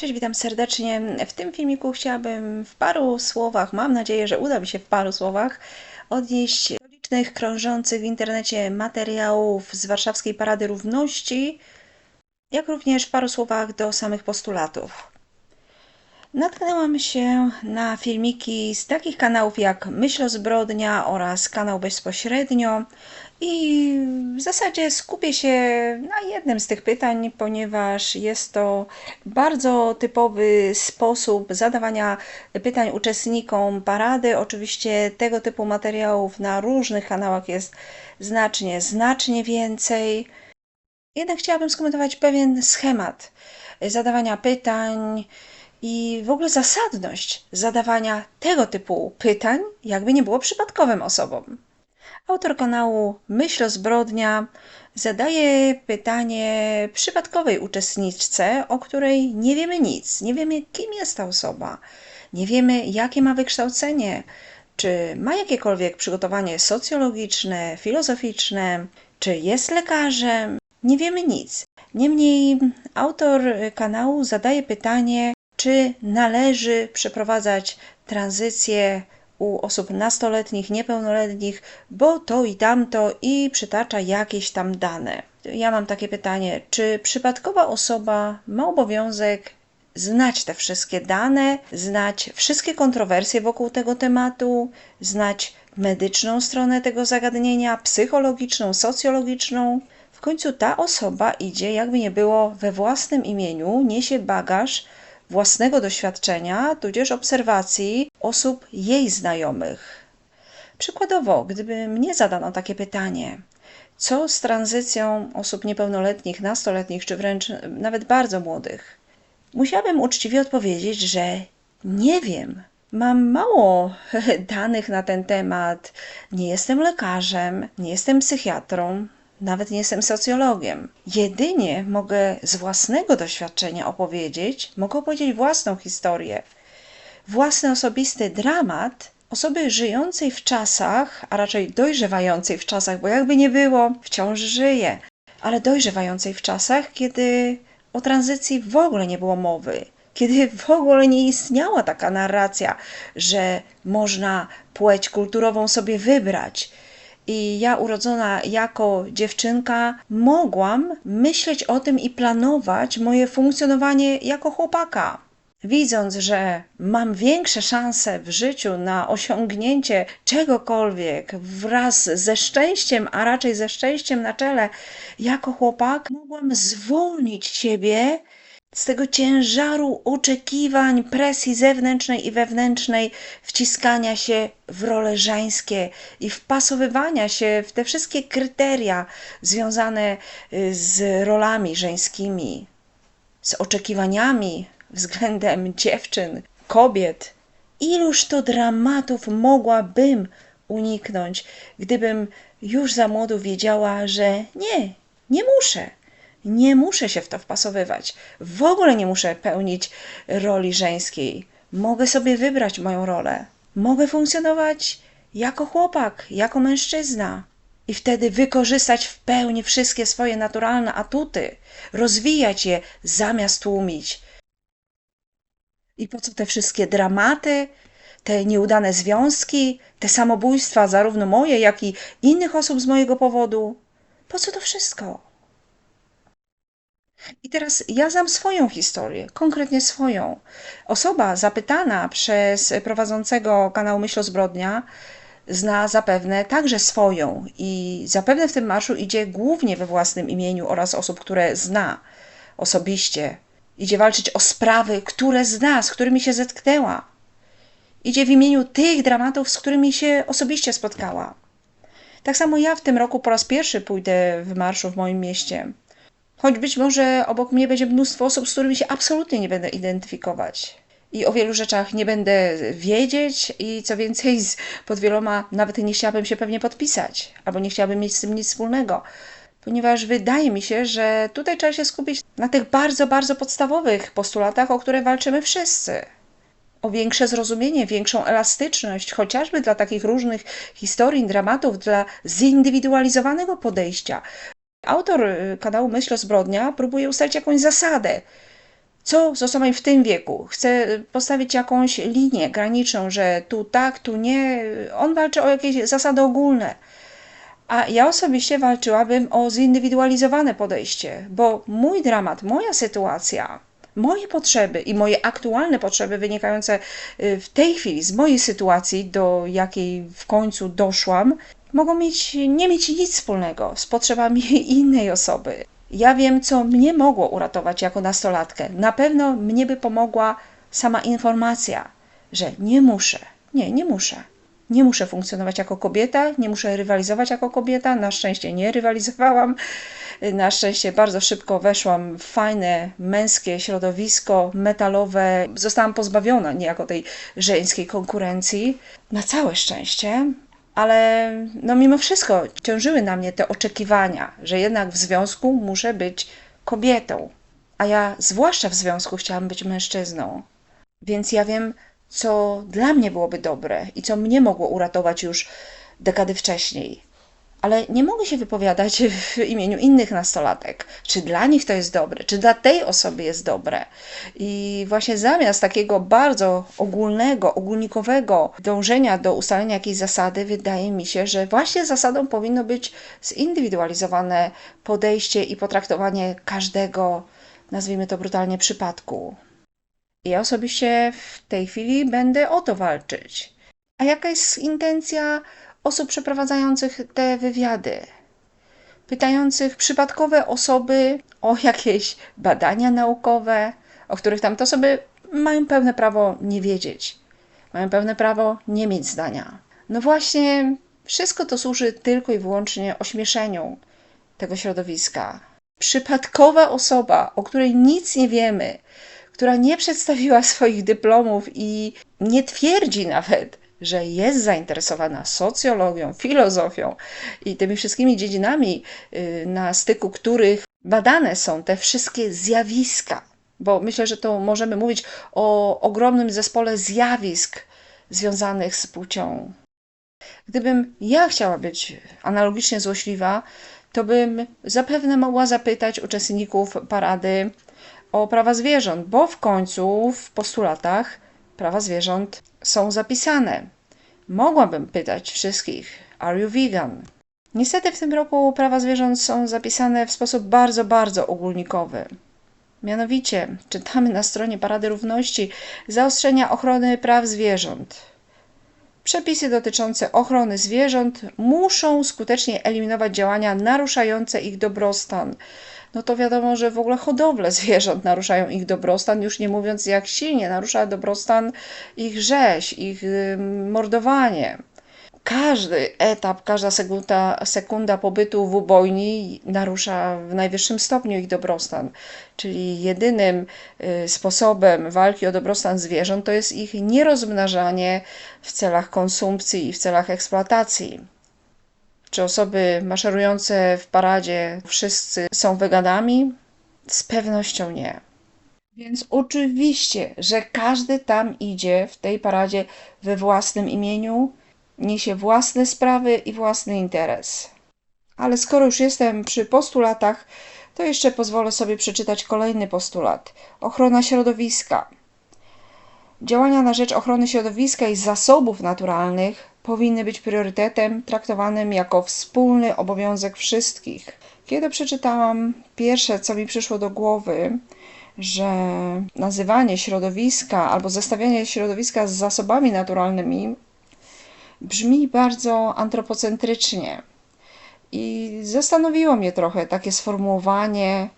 Cześć, witam serdecznie. W tym filmiku chciałabym w paru słowach, mam nadzieję, że uda mi się w paru słowach, odnieść do licznych krążących w internecie materiałów z Warszawskiej Parady Równości, jak również w paru słowach do samych postulatów. Natknęłam się na filmiki z takich kanałów jak Myśl o Zbrodnia oraz kanał Bezpośrednio i w zasadzie skupię się na jednym z tych pytań, ponieważ jest to bardzo typowy sposób zadawania pytań uczestnikom parady. Oczywiście tego typu materiałów na różnych kanałach jest znacznie, znacznie więcej. Jednak chciałabym skomentować pewien schemat zadawania pytań i w ogóle zasadność zadawania tego typu pytań, jakby nie było przypadkowym osobom. Autor kanału Myśl o zbrodnia zadaje pytanie przypadkowej uczestniczce, o której nie wiemy nic, nie wiemy kim jest ta osoba, nie wiemy jakie ma wykształcenie, czy ma jakiekolwiek przygotowanie socjologiczne, filozoficzne, czy jest lekarzem, nie wiemy nic. Niemniej autor kanału zadaje pytanie, czy należy przeprowadzać tranzycję u osób nastoletnich, niepełnoletnich, bo to i tamto i przytacza jakieś tam dane. Ja mam takie pytanie, czy przypadkowa osoba ma obowiązek znać te wszystkie dane, znać wszystkie kontrowersje wokół tego tematu, znać medyczną stronę tego zagadnienia, psychologiczną, socjologiczną? W końcu ta osoba idzie, jakby nie było, we własnym imieniu, niesie bagaż własnego doświadczenia, tudzież obserwacji osób jej znajomych. Przykładowo, gdyby mnie zadano takie pytanie, co z tranzycją osób niepełnoletnich, nastoletnich, czy wręcz nawet bardzo młodych, musiałabym uczciwie odpowiedzieć, że nie wiem. Mam mało danych na ten temat. Nie jestem lekarzem, nie jestem psychiatrą, nawet nie jestem socjologiem. Jedynie mogę z własnego doświadczenia opowiedzieć, mogę opowiedzieć własną historię, własny osobisty dramat osoby żyjącej w czasach, a raczej dojrzewającej w czasach, bo jakby nie było, wciąż żyje, ale dojrzewającej w czasach, kiedy o tranzycji w ogóle nie było mowy, kiedy w ogóle nie istniała taka narracja, że można płeć kulturową sobie wybrać, i ja, urodzona jako dziewczynka, mogłam myśleć o tym i planować moje funkcjonowanie jako chłopaka. Widząc, że mam większe szanse w życiu na osiągnięcie czegokolwiek wraz ze szczęściem, a raczej ze szczęściem na czele jako chłopak, mogłam zwolnić siebie z tego ciężaru oczekiwań, presji zewnętrznej i wewnętrznej, wciskania się w role żeńskie i wpasowywania się w te wszystkie kryteria związane y, z rolami żeńskimi, z oczekiwaniami względem dziewczyn, kobiet. Iluż to dramatów mogłabym uniknąć, gdybym już za młodu wiedziała, że nie, nie muszę nie muszę się w to wpasowywać. W ogóle nie muszę pełnić roli żeńskiej. Mogę sobie wybrać moją rolę. Mogę funkcjonować jako chłopak, jako mężczyzna. I wtedy wykorzystać w pełni wszystkie swoje naturalne atuty, rozwijać je zamiast tłumić. I po co te wszystkie dramaty, te nieudane związki, te samobójstwa, zarówno moje, jak i innych osób z mojego powodu? Po co to wszystko? I teraz ja znam swoją historię, konkretnie swoją. Osoba zapytana przez prowadzącego kanału Myśl o Zbrodnia zna zapewne także swoją i zapewne w tym marszu idzie głównie we własnym imieniu oraz osób, które zna osobiście. Idzie walczyć o sprawy, które zna, z którymi się zetknęła. Idzie w imieniu tych dramatów, z którymi się osobiście spotkała. Tak samo ja w tym roku po raz pierwszy pójdę w marszu w moim mieście. Choć być może obok mnie będzie mnóstwo osób, z którymi się absolutnie nie będę identyfikować. I o wielu rzeczach nie będę wiedzieć, i co więcej, pod wieloma nawet nie chciałabym się pewnie podpisać, albo nie chciałabym mieć z tym nic wspólnego, ponieważ wydaje mi się, że tutaj trzeba się skupić na tych bardzo, bardzo podstawowych postulatach, o które walczymy wszyscy. O większe zrozumienie, większą elastyczność, chociażby dla takich różnych historii, dramatów, dla zindywidualizowanego podejścia, Autor y, kanału Myśl o Zbrodnia próbuje ustalić jakąś zasadę. Co z osobami w tym wieku? Chcę postawić jakąś linię graniczną, że tu tak, tu nie. On walczy o jakieś zasady ogólne. A ja osobiście walczyłabym o zindywidualizowane podejście, bo mój dramat, moja sytuacja, moje potrzeby i moje aktualne potrzeby wynikające y, w tej chwili z mojej sytuacji, do jakiej w końcu doszłam, mogą mieć, nie mieć nic wspólnego z potrzebami innej osoby. Ja wiem, co mnie mogło uratować jako nastolatkę. Na pewno mnie by pomogła sama informacja, że nie muszę, nie, nie muszę. Nie muszę funkcjonować jako kobieta, nie muszę rywalizować jako kobieta. Na szczęście nie rywalizowałam. Na szczęście bardzo szybko weszłam w fajne męskie środowisko metalowe. Zostałam pozbawiona niejako tej żeńskiej konkurencji. Na całe szczęście, ale no mimo wszystko ciążyły na mnie te oczekiwania, że jednak w związku muszę być kobietą, a ja zwłaszcza w związku chciałam być mężczyzną. Więc ja wiem, co dla mnie byłoby dobre i co mnie mogło uratować już dekady wcześniej ale nie mogę się wypowiadać w imieniu innych nastolatek, czy dla nich to jest dobre, czy dla tej osoby jest dobre. I właśnie zamiast takiego bardzo ogólnego, ogólnikowego dążenia do ustalenia jakiejś zasady, wydaje mi się, że właśnie zasadą powinno być zindywidualizowane podejście i potraktowanie każdego, nazwijmy to brutalnie, przypadku. Ja osobiście w tej chwili będę o to walczyć. A jaka jest intencja osób przeprowadzających te wywiady, pytających przypadkowe osoby o jakieś badania naukowe, o których tamte osoby mają pełne prawo nie wiedzieć, mają pełne prawo nie mieć zdania. No właśnie, wszystko to służy tylko i wyłącznie ośmieszeniu tego środowiska. Przypadkowa osoba, o której nic nie wiemy, która nie przedstawiła swoich dyplomów i nie twierdzi nawet, że jest zainteresowana socjologią, filozofią i tymi wszystkimi dziedzinami, y, na styku których badane są te wszystkie zjawiska, bo myślę, że to możemy mówić o ogromnym zespole zjawisk związanych z płcią. Gdybym ja chciała być analogicznie złośliwa, to bym zapewne mogła zapytać uczestników parady o prawa zwierząt, bo w końcu w postulatach prawa zwierząt są zapisane. Mogłabym pytać wszystkich: Are you vegan? Niestety w tym roku prawa zwierząt są zapisane w sposób bardzo, bardzo ogólnikowy. Mianowicie czytamy na stronie Parady Równości zaostrzenia ochrony praw zwierząt. Przepisy dotyczące ochrony zwierząt muszą skutecznie eliminować działania naruszające ich dobrostan, no to wiadomo, że w ogóle hodowle zwierząt naruszają ich dobrostan, już nie mówiąc jak silnie narusza dobrostan ich rzeź, ich mordowanie. Każdy etap, każda sekunda, sekunda pobytu w ubojni narusza w najwyższym stopniu ich dobrostan. Czyli jedynym y, sposobem walki o dobrostan zwierząt to jest ich nierozmnażanie w celach konsumpcji i w celach eksploatacji. Czy osoby maszerujące w paradzie wszyscy są weganami? Z pewnością nie. Więc oczywiście, że każdy tam idzie w tej paradzie we własnym imieniu, niesie własne sprawy i własny interes. Ale skoro już jestem przy postulatach, to jeszcze pozwolę sobie przeczytać kolejny postulat: ochrona środowiska. Działania na rzecz ochrony środowiska i zasobów naturalnych powinny być priorytetem traktowanym jako wspólny obowiązek wszystkich. Kiedy przeczytałam pierwsze, co mi przyszło do głowy, że nazywanie środowiska albo zestawianie środowiska z zasobami naturalnymi brzmi bardzo antropocentrycznie. I zastanowiło mnie trochę takie sformułowanie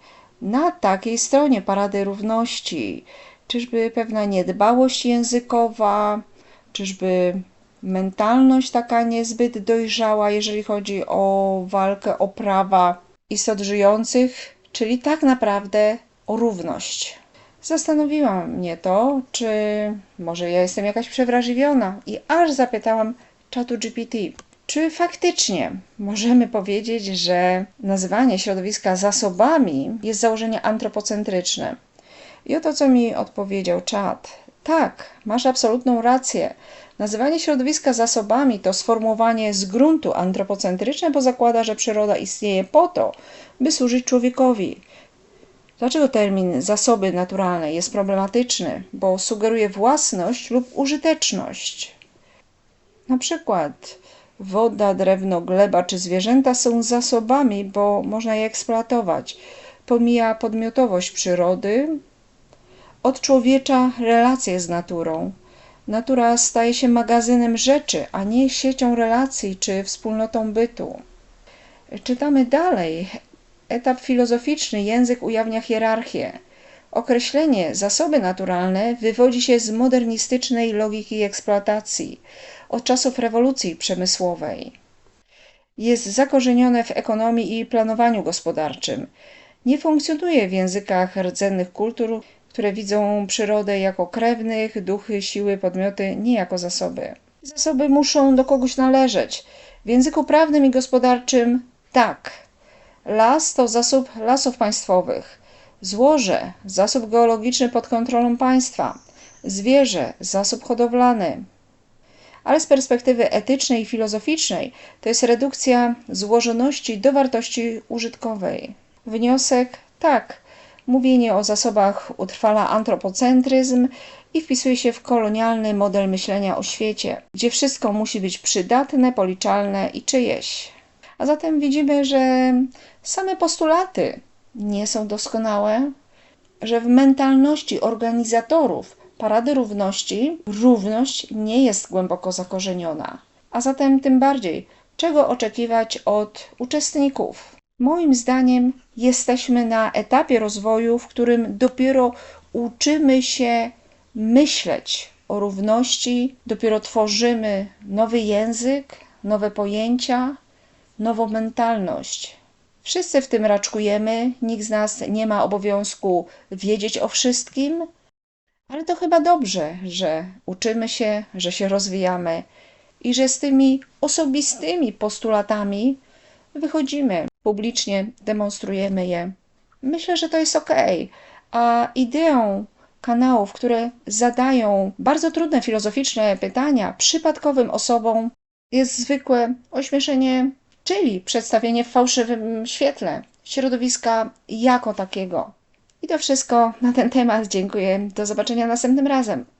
na takiej stronie Parady Równości. Czyżby pewna niedbałość językowa, czyżby mentalność taka niezbyt dojrzała, jeżeli chodzi o walkę o prawa istot żyjących, czyli tak naprawdę o równość. Zastanowiła mnie to, czy może ja jestem jakaś przewrażliwiona i aż zapytałam czatu GPT, czy faktycznie możemy powiedzieć, że nazywanie środowiska zasobami jest założenie antropocentryczne. I oto co mi odpowiedział czat. Tak, masz absolutną rację. Nazywanie środowiska zasobami to sformułowanie z gruntu antropocentryczne, bo zakłada, że przyroda istnieje po to, by służyć człowiekowi. Dlaczego termin zasoby naturalne jest problematyczny? Bo sugeruje własność lub użyteczność. Na przykład woda, drewno, gleba czy zwierzęta są zasobami, bo można je eksploatować. Pomija podmiotowość przyrody, odczłowiecza relacje z naturą. Natura staje się magazynem rzeczy, a nie siecią relacji czy wspólnotą bytu. Czytamy dalej. Etap filozoficzny. Język ujawnia hierarchię. Określenie zasoby naturalne wywodzi się z modernistycznej logiki eksploatacji od czasów rewolucji przemysłowej. Jest zakorzenione w ekonomii i planowaniu gospodarczym. Nie funkcjonuje w językach rdzennych kultur, które widzą przyrodę jako krewnych, duchy, siły, podmioty, nie jako zasoby. Zasoby muszą do kogoś należeć. W języku prawnym i gospodarczym tak. Las to zasób lasów państwowych. Złoże zasób geologiczny pod kontrolą państwa. Zwierzę zasób hodowlany. Ale z perspektywy etycznej i filozoficznej to jest redukcja złożoności do wartości użytkowej. Wniosek tak. Mówienie o zasobach utrwala antropocentryzm i wpisuje się w kolonialny model myślenia o świecie, gdzie wszystko musi być przydatne, policzalne i czyjeś. A zatem widzimy, że same postulaty nie są doskonałe, że w mentalności organizatorów Parady Równości równość nie jest głęboko zakorzeniona. A zatem tym bardziej, czego oczekiwać od uczestników? Moim zdaniem jesteśmy na etapie rozwoju, w którym dopiero uczymy się myśleć o równości, dopiero tworzymy nowy język, nowe pojęcia, nową mentalność. Wszyscy w tym raczkujemy, nikt z nas nie ma obowiązku wiedzieć o wszystkim, ale to chyba dobrze, że uczymy się, że się rozwijamy i że z tymi osobistymi postulatami wychodzimy, publicznie demonstrujemy je. Myślę, że to jest ok. A ideą kanałów, które zadają bardzo trudne filozoficzne pytania przypadkowym osobom, jest zwykłe ośmieszenie, czyli przedstawienie w fałszywym świetle środowiska jako takiego. I to wszystko na ten temat. Dziękuję. Do zobaczenia następnym razem.